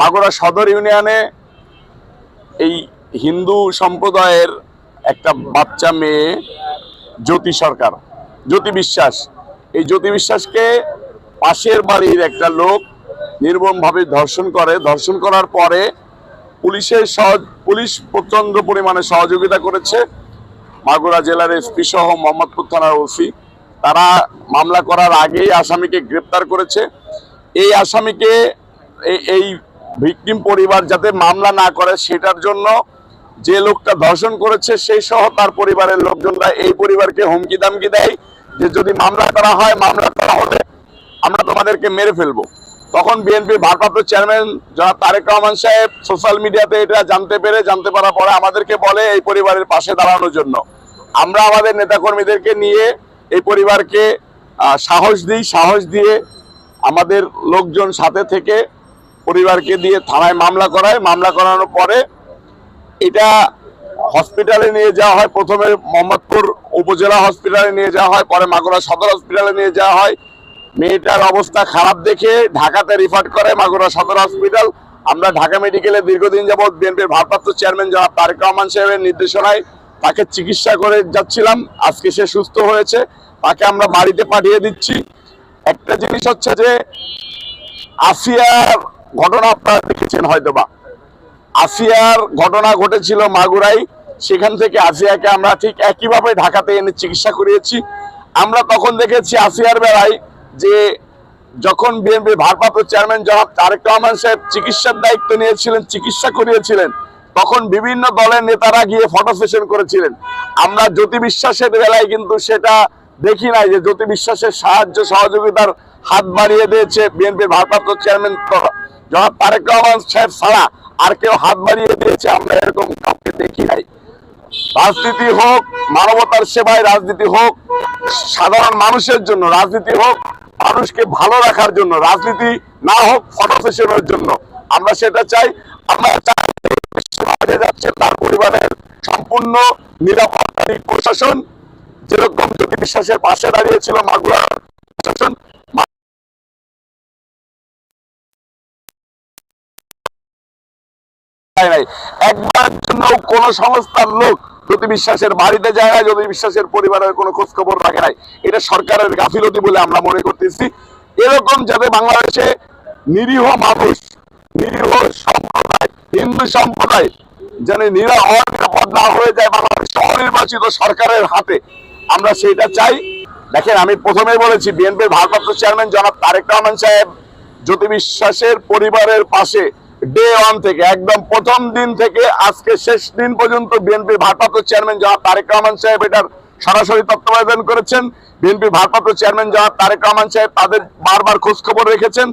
মাগুরা সদর ইউনিয়নে এই হিন্দু সম্প্রদায়ের একটা বাচ্চা মেয়ে জ্যোতি সরকার, জ্যোতি বিশ্বাস। এই জ্যোতি বিশ্বাসকে পাশের বাড়ির একটা লোক নির্মমভাবে ধর্ষণ করে। ধর্ষণ করার পরে পুলিশের সহজ পুলিশ প্রচণ্ড পরিমাণে সহযোগিতা করেছে। মাগুরা জেলার এসপি সহ মোহাম্মদপুর থানার ওসি। তারা মামলা করার আগেই আসামিকে গ্রেপ্তার করেছে। এই আসামিকে এই ভিকটিম পরিবার যাতে মামলা না করে, সেটার জন্য যে লোকটা ধর্ষণ করেছে সেই সহ তার পরিবারের লোকজনরা এই পরিবারকে হুমকি দামকি দেয় যে যদি মামলা করা হয়, মামলা করা হলে আমরা তোমাদেরকে মেরে ফেলব। তখন বিএনপির ভারপ্রাপ্ত চেয়ারম্যান যারা তারেক রহমান সাহেব সোশ্যাল মিডিয়াতে এটা জানতে পেরে, জানতে পারার পরে আমাদেরকে বলে এই পরিবারের পাশে দাঁড়ানোর জন্য। আমরা আমাদের নেতাকর্মীদেরকে নিয়ে এই পরিবারকে সাহস দিই, সাহস দিয়ে আমাদের লোকজন সাথে থেকে পরিবারকে দিয়ে থানায় মামলা করায়। মামলা করানোর পরে এটা হসপিটালে নিয়ে যাওয়া হয়। প্রথমে মোহাম্মদপুর উপজেলা হসপিটালে নিয়ে যাওয়া হয়, পরে মাগুরা সদর হসপিটালে নিয়ে যাওয়া হয়। মেয়েটার অবস্থা খারাপ দেখে ঢাকাতে রিফার করে মাগুরা সদর হসপিটাল। আমরা ঢাকা মেডিকেলে দীর্ঘদিন যাবৎ বিএনপির ভারপ্রাপ্ত চেয়ারম্যান জনাব তারেক রহমান সাহেবের নির্দেশনায় তাকে চিকিৎসা করে যাচ্ছিলাম। আজকে সে সুস্থ হয়েছে, তাকে আমরা বাড়িতে পাঠিয়ে দিচ্ছি। একটা জিনিস হচ্ছে যে আসিয়ার ঘটনা আপনারা দেখেছেন হয়তোবা। আসিয়ার ঘটনা ঘটেছিল মাগুরাই সেখান থেকে আসিয়াকে আমরা ঠিক একইভাবে ঢাকাতে এনে চিকিৎসা করিয়েছি। আমরা তখন দেখেছি আসিয়ার বেলায় যে যখন বিএনপির ভারপ্রাপ্ত চেয়ারম্যান জনাব তারেক রহমান সাহেব চিকিৎসার দায়িত্ব নিয়েছিলেন, চিকিৎসা করিয়েছিলেন, তখন বিভিন্ন দলের নেতারা গিয়ে ফটো সেশন করেছিলেন। আমরা জ্যোতি বিশ্বাসের বেলায় কিন্তু সেটা দেখি নাই যে জ্যোতি বিশ্বাসের সাহায্য সহযোগিতার হাত বাড়িয়ে দিয়েছে বিএনপির ভারপ্রাপ্ত চেয়ারম্যান জনাব তারেক রহমান সাহেব ছাড়া আর কেউ হাত বাড়িয়ে দিয়েছে, আমরা এরকম কাউকে দেখি নাই। রাজনীতি হোক, মানবতার সেবায় রাজনীতি হোক, সাধারণ মানুষের জন্য রাজনীতি হোক, মানুষকে ভালো রাখার জন্য রাজনীতি না হোক, ফটো সেশনের জন্য আমরা সেটা চাই। আমরা চাই যাচ্ছে, তার পরিবারের সম্পূর্ণ নিরাপত্তা প্রশাসন, যেরকম জ্যোতি বিশ্বাসের পাশে দাঁড়িয়েছিল মাগুরা নাই। একবার জন্য কোন সংস্থার লোক জ্যোতি বিশ্বাসের বাড়িতে যায় না জ্যোতি বিশ্বাসের পরিবারের কোনো খোঁজ খবর রাখে নাই, এটা সরকারের গাফিলতি বলে আমরা মনে করতেছি। এরকম যাতে বাংলাদেশে নিরীহ মানুষ, নিরীহ সম্প্রদায়, হিন্দু সম্প্রদায় যেন নিরা অনিরাপদ না হয়ে যায় বাংলাদেশ অনির্বাচিত সরকারের হাতে, আমরা সেটা চাই। দেখেন, আমি প্রথমেই বলেছি, বিএনপির ভারপ্রাপ্ত চেয়ারম্যান জনাব তারেক রহমান সাহেব জ্যোতি বিশ্বাসের পরিবারের পাশে ডে ওয়ান থেকে, একদম প্রথম দিন থেকে আজকে শেষ দিন পর্যন্ত বিএনপির ভারপ্রাপ্ত চেয়ারম্যান জনাব তারেক রহমান সাহেব এটার সরাসরি তত্ত্বাবধান করেছেন। বিএনপির ভারপ্রাপ্ত চেয়ারম্যান জনাব তারেক রহমান সাহেব তাদের বারবার খোঁজখবর রেখেছেন।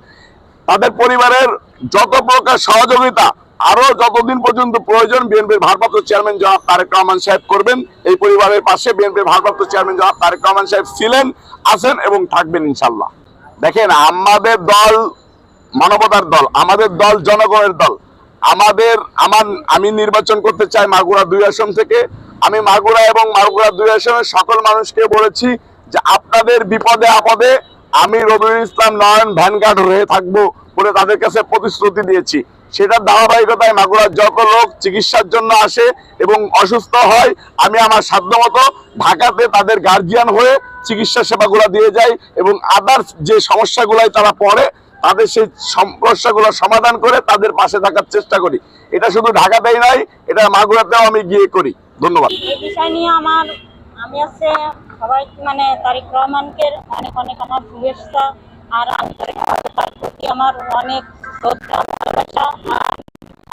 তাদের পরিবারের যত প্রকার সহযোগিতা আরও যতদিন পর্যন্ত প্রয়োজন বিএনপির ভারপ্রাপ্ত চেয়ারম্যান জনাব তারেক রহমান সাহেব করবেন, এই পরিবারের পাশে বিএনপির ভারপ্রাপ্ত চেয়ারম্যান জনাব তারেক রহমান সাহেব ছিলেন, আছেন এবং থাকবেন ইনশাল্লাহ দেখেন, আমাদের দল মানবতার দল, আমাদের দল জনগণের দল। আমাদের, আমার, আমি নির্বাচন করতে চাই মাগুরা দুই আসন থেকে। আমি মাগুরা এবং মাগুরা দুই আসনের সকল মানুষকে বলেছি যে আপনাদের বিপদে আপদে আমি রবিউল ইসলাম নয়ন ভ্যানগার্ড হয়ে থাকব বলে তাদের কাছে প্রতিশ্রুতি দিয়েছি। সেটার ধারাবাহিকতায় মাগুরার যত লোক চিকিৎসার জন্য আসে এবং অসুস্থ হয়, আমি আমার সাধ্যমতো ঢাকাতে তাদের গার্জিয়ান হয়ে চিকিৎসা সেবাগুলো দিয়ে যাই এবং আদার্স যে সমস্যাগুলাই তারা পড়ে তাদের সেই সমস্যাগুলো সমাধান করে তাদের পাশে থাকার চেষ্টা করি। এটা শুধু ঢাকাতেই নাই, এটা মাগুরাতেও আমি গিয়ে করি। ধন্যবাদ। বিষয় নিয়ে আমার, আমি হচ্ছে সবাই মানে তারিক রহমানকে অনেক অনেক আমার শুভেচ্ছা, আর আন্তরিকভাবে তার প্রতি আমার অনেক শ্রদ্ধা, ভালোবাসা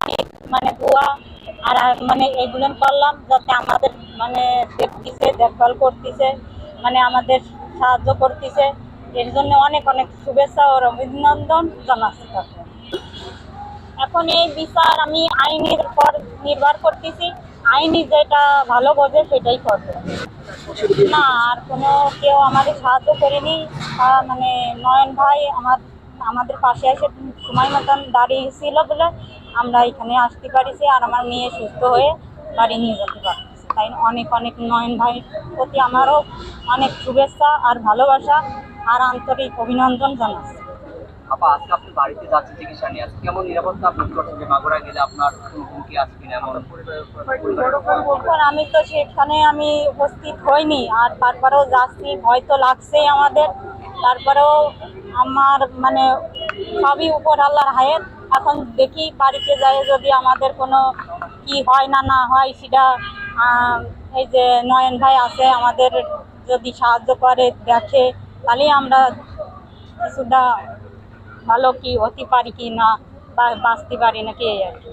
অনেক মানে দোয়া, আর মানে এইগুলো করলাম যাতে আমাদের মানে দেখতেছে দেখভাল করতেছে মানে আমাদের সাহায্য করতেছে। এর জন্য অনেক অনেক শুভেচ্ছা ও অভিনন্দন জানাচ্ছি এখন এই বিচার আমি আইনের উপর নির্ভর করতেছি। আইনি যেটা ভালো বোঝে সেটাই করবে। না, আর কোনো কেউ আমাদের সাহায্য করেনি। মানে নয়ন ভাই আমার, আমাদের পাশে এসে সময় মতন দাঁড়িয়েছিল বলে আমরা এখানে আসতে পারিছি আর আমার মেয়ে সুস্থ হয়ে বাড়ি নিয়ে যেতে পারতেছি। তাই অনেক অনেক নয়ন ভাই প্রতি আমারও অনেক শুভেচ্ছা আর ভালোবাসা। আর আন্তরিক অভিনন্দন জানাচ্ছি। আপা আজকে আপনি বাড়িতে যাচ্ছেন চিকিৎসা নিয়ে আজকে কেমন নিরাপত্তা আপনি করছেন যে মাগুরা গেলে আপনার কোনো হুমকি আসবে কিনা এমন এখন আমি তো সেখানে আমি উপস্থিত হইনি আর তারপরেও যাচ্ছি ভয় তো লাগছেই আমাদের। তারপরেও আমার মানে সবই উপর আল্লাহর হায়ের এখন দেখি বাড়িতে যাই যদি আমাদের কোনো কি হয় না না হয় সেটা এই যে নয়ন ভাই আছে আমাদের যদি সাহায্য করে দেখে তাহলেই আমরা কিছুটা ভালো কি হতে পারি কি না বা বাঁচতে পারি নাকি এই আর কি।